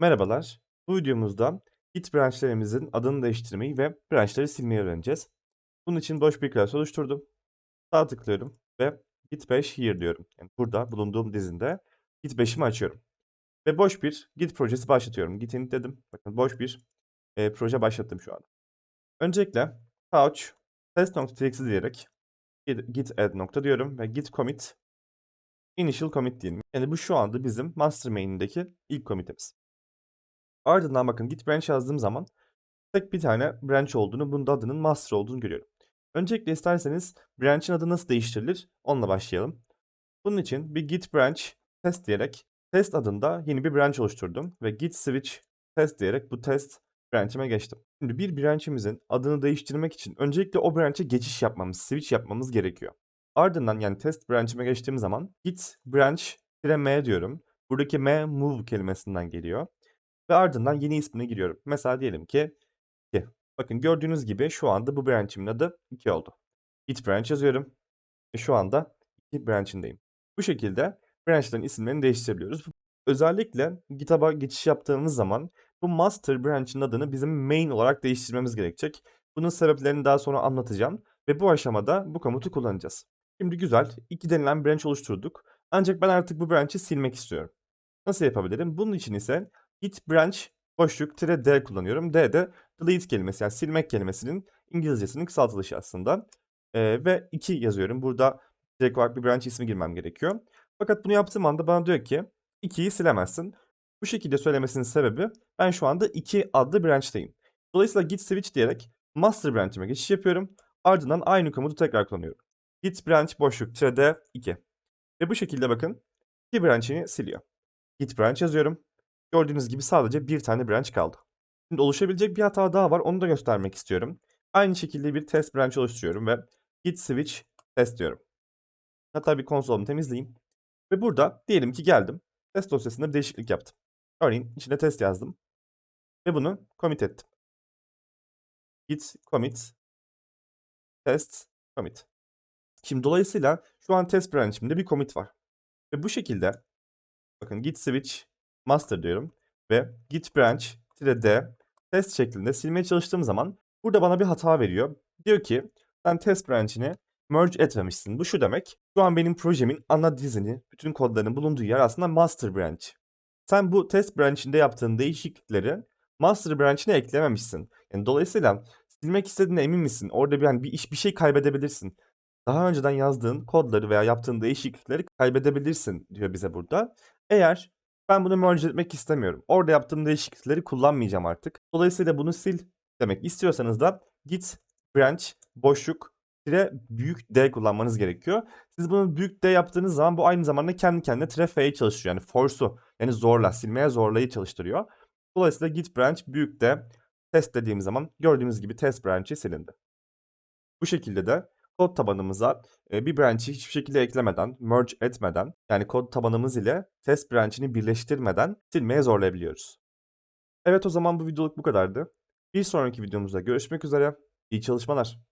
Merhabalar. Bu videomuzda Git branchlerimizin adını değiştirmeyi ve branchları silmeyi öğreneceğiz. Bunun için boş bir class oluşturdum. Sağ tıklıyorum ve Git 5 here diyorum. Yani burada bulunduğum dizinde Git 5'imi açıyorum. Ve boş bir Git projesi başlatıyorum. Git init dedim. Bakın boş bir e, proje başlattım şu an. Öncelikle couch test.txt diyerek git add nokta diyorum ve git commit initial commit diyelim. Yani bu şu anda bizim master main'indeki ilk commit'imiz. Ardından bakın git branch yazdığım zaman tek bir tane branch olduğunu, bunun da adının master olduğunu görüyorum. Öncelikle isterseniz branch'in adı nasıl değiştirilir onunla başlayalım. Bunun için bir git branch test diyerek test adında yeni bir branch oluşturdum ve git switch test diyerek bu test branch'ime geçtim. Şimdi bir branch'imizin adını değiştirmek için öncelikle o branch'e geçiş yapmamız, switch yapmamız gerekiyor. Ardından yani test branch'ime geçtiğim zaman git branch m diyorum. Buradaki m move kelimesinden geliyor. Ve ardından yeni ismine giriyorum. Mesela diyelim ki 2. Bakın gördüğünüz gibi şu anda bu branch'imin adı 2 oldu. Git branch yazıyorum. Ve şu anda 2 branch'indeyim. Bu şekilde branch'ların isimlerini değiştirebiliyoruz. Özellikle GitHub'a geçiş yaptığımız zaman bu master branch'in adını bizim main olarak değiştirmemiz gerekecek. Bunun sebeplerini daha sonra anlatacağım ve bu aşamada bu komutu kullanacağız. Şimdi güzel, 2 denilen branch oluşturduk. Ancak ben artık bu branch'i silmek istiyorum. Nasıl yapabilirim? Bunun için ise git branch boşluk tire d kullanıyorum. D de delete kelimesi yani silmek kelimesinin İngilizcesinin kısaltılışı aslında. Ee, ve 2 yazıyorum. Burada direkt olarak bir branch ismi girmem gerekiyor. Fakat bunu yaptığım anda bana diyor ki 2'yi silemezsin. Bu şekilde söylemesinin sebebi ben şu anda 2 adlı branch'teyim. Dolayısıyla git switch diyerek master branch'ime geçiş yapıyorum. Ardından aynı komutu tekrar kullanıyorum. Git branch boşluk tire d 2. Ve bu şekilde bakın 2 branch'ini siliyor. Git branch yazıyorum. Gördüğünüz gibi sadece bir tane branch kaldı. Şimdi oluşabilecek bir hata daha var. Onu da göstermek istiyorum. Aynı şekilde bir test branch oluşturuyorum ve git switch test diyorum. Hatta bir konsolumu temizleyeyim. Ve burada diyelim ki geldim. Test dosyasında bir değişiklik yaptım. Örneğin içine test yazdım. Ve bunu commit ettim. Git commit test commit. Şimdi dolayısıyla şu an test branch'imde bir commit var. Ve bu şekilde bakın git switch master diyorum ve git branch d test şeklinde silmeye çalıştığım zaman burada bana bir hata veriyor. Diyor ki sen test branch'ini merge etmemişsin. Bu şu demek. Şu an benim projemin ana dizini, bütün kodlarının bulunduğu yer aslında master branch. Sen bu test branch'inde yaptığın değişiklikleri master branch'ine eklememişsin. Yani dolayısıyla silmek istediğine emin misin? Orada bir, yani bir iş bir şey kaybedebilirsin. Daha önceden yazdığın kodları veya yaptığın değişiklikleri kaybedebilirsin diyor bize burada. Eğer ben bunu merge etmek istemiyorum. Orada yaptığım değişiklikleri kullanmayacağım artık. Dolayısıyla bunu sil demek istiyorsanız da git branch boşluk tire büyük D kullanmanız gerekiyor. Siz bunu büyük D yaptığınız zaman bu aynı zamanda kendi kendine tire F'yi çalıştırıyor. Yani force'u yani zorla silmeye zorlayı çalıştırıyor. Dolayısıyla git branch büyük D test dediğim zaman gördüğünüz gibi test branch'i silindi. Bu şekilde de kod tabanımıza bir branch'i hiçbir şekilde eklemeden, merge etmeden yani kod tabanımız ile test branch'ini birleştirmeden silmeye zorlayabiliyoruz. Evet o zaman bu videoluk bu kadardı. Bir sonraki videomuzda görüşmek üzere. İyi çalışmalar.